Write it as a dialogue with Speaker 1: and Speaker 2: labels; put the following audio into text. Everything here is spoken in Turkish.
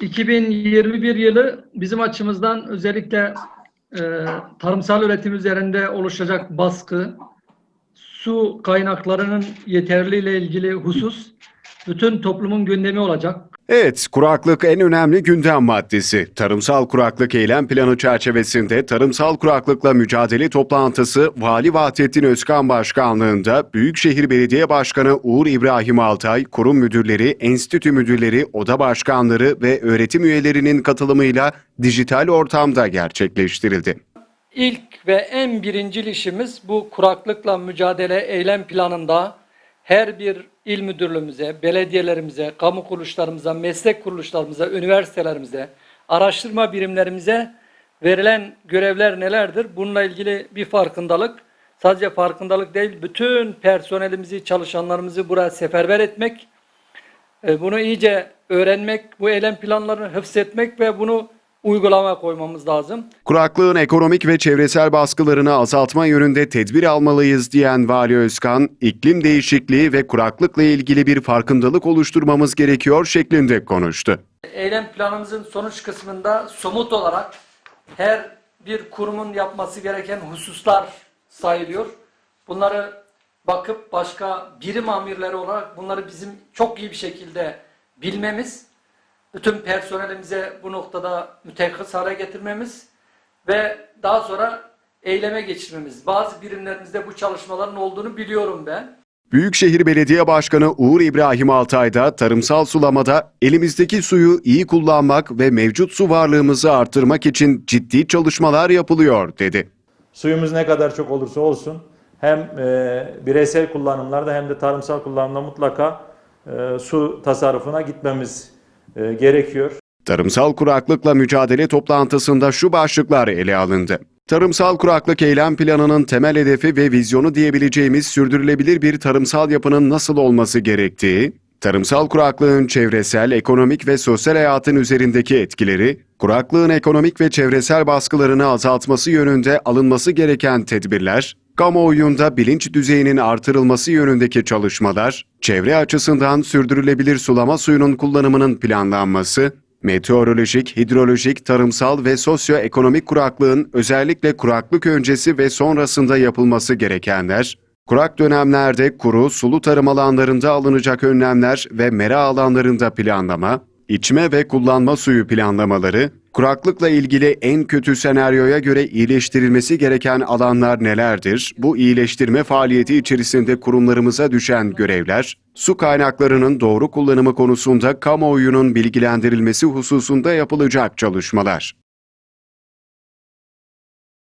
Speaker 1: 2021 yılı bizim açımızdan özellikle e, tarımsal üretim üzerinde oluşacak baskı, su kaynaklarının yeterliyle ilgili husus bütün toplumun gündemi olacak.
Speaker 2: Evet, kuraklık en önemli gündem maddesi. Tarımsal kuraklık eylem planı çerçevesinde tarımsal kuraklıkla mücadele toplantısı Vali Vahdettin Özkan Başkanlığında Büyükşehir Belediye Başkanı Uğur İbrahim Altay, kurum müdürleri, enstitü müdürleri, oda başkanları ve öğretim üyelerinin katılımıyla dijital ortamda gerçekleştirildi.
Speaker 1: İlk ve en birincil işimiz bu kuraklıkla mücadele eylem planında her bir il müdürlüğümüze, belediyelerimize, kamu kuruluşlarımıza, meslek kuruluşlarımıza, üniversitelerimize, araştırma birimlerimize verilen görevler nelerdir? Bununla ilgili bir farkındalık, sadece farkındalık değil, bütün personelimizi, çalışanlarımızı buraya seferber etmek, e, bunu iyice öğrenmek, bu eylem planlarını hıfzetmek ve bunu uygulamaya koymamız lazım.
Speaker 2: Kuraklığın ekonomik ve çevresel baskılarını azaltma yönünde tedbir almalıyız diyen Vali Özkan, iklim değişikliği ve kuraklıkla ilgili bir farkındalık oluşturmamız gerekiyor şeklinde konuştu.
Speaker 1: Eylem planımızın sonuç kısmında somut olarak her bir kurumun yapması gereken hususlar sayılıyor. Bunları bakıp başka birim amirleri olarak bunları bizim çok iyi bir şekilde bilmemiz, bütün personelimize bu noktada mütekhıs hale getirmemiz ve daha sonra eyleme geçirmemiz. Bazı birimlerimizde bu çalışmaların olduğunu biliyorum ben.
Speaker 2: Büyükşehir Belediye Başkanı Uğur İbrahim Altay da tarımsal sulamada elimizdeki suyu iyi kullanmak ve mevcut su varlığımızı arttırmak için ciddi çalışmalar yapılıyor dedi.
Speaker 3: Suyumuz ne kadar çok olursa olsun hem e, bireysel kullanımlarda hem de tarımsal kullanımda mutlaka e, su tasarrufuna gitmemiz e, gerekiyor.
Speaker 2: Tarımsal kuraklıkla mücadele toplantısında şu başlıklar ele alındı. Tarımsal kuraklık eylem planının temel hedefi ve vizyonu diyebileceğimiz sürdürülebilir bir tarımsal yapının nasıl olması gerektiği, tarımsal kuraklığın çevresel, ekonomik ve sosyal hayatın üzerindeki etkileri, kuraklığın ekonomik ve çevresel baskılarını azaltması yönünde alınması gereken tedbirler, kamuoyunda bilinç düzeyinin artırılması yönündeki çalışmalar, çevre açısından sürdürülebilir sulama suyunun kullanımının planlanması, meteorolojik, hidrolojik, tarımsal ve sosyoekonomik kuraklığın özellikle kuraklık öncesi ve sonrasında yapılması gerekenler, kurak dönemlerde kuru, sulu tarım alanlarında alınacak önlemler ve mera alanlarında planlama, içme ve kullanma suyu planlamaları, kuraklıkla ilgili en kötü senaryoya göre iyileştirilmesi gereken alanlar nelerdir? Bu iyileştirme faaliyeti içerisinde kurumlarımıza düşen görevler, su kaynaklarının doğru kullanımı konusunda kamuoyunun bilgilendirilmesi hususunda yapılacak çalışmalar.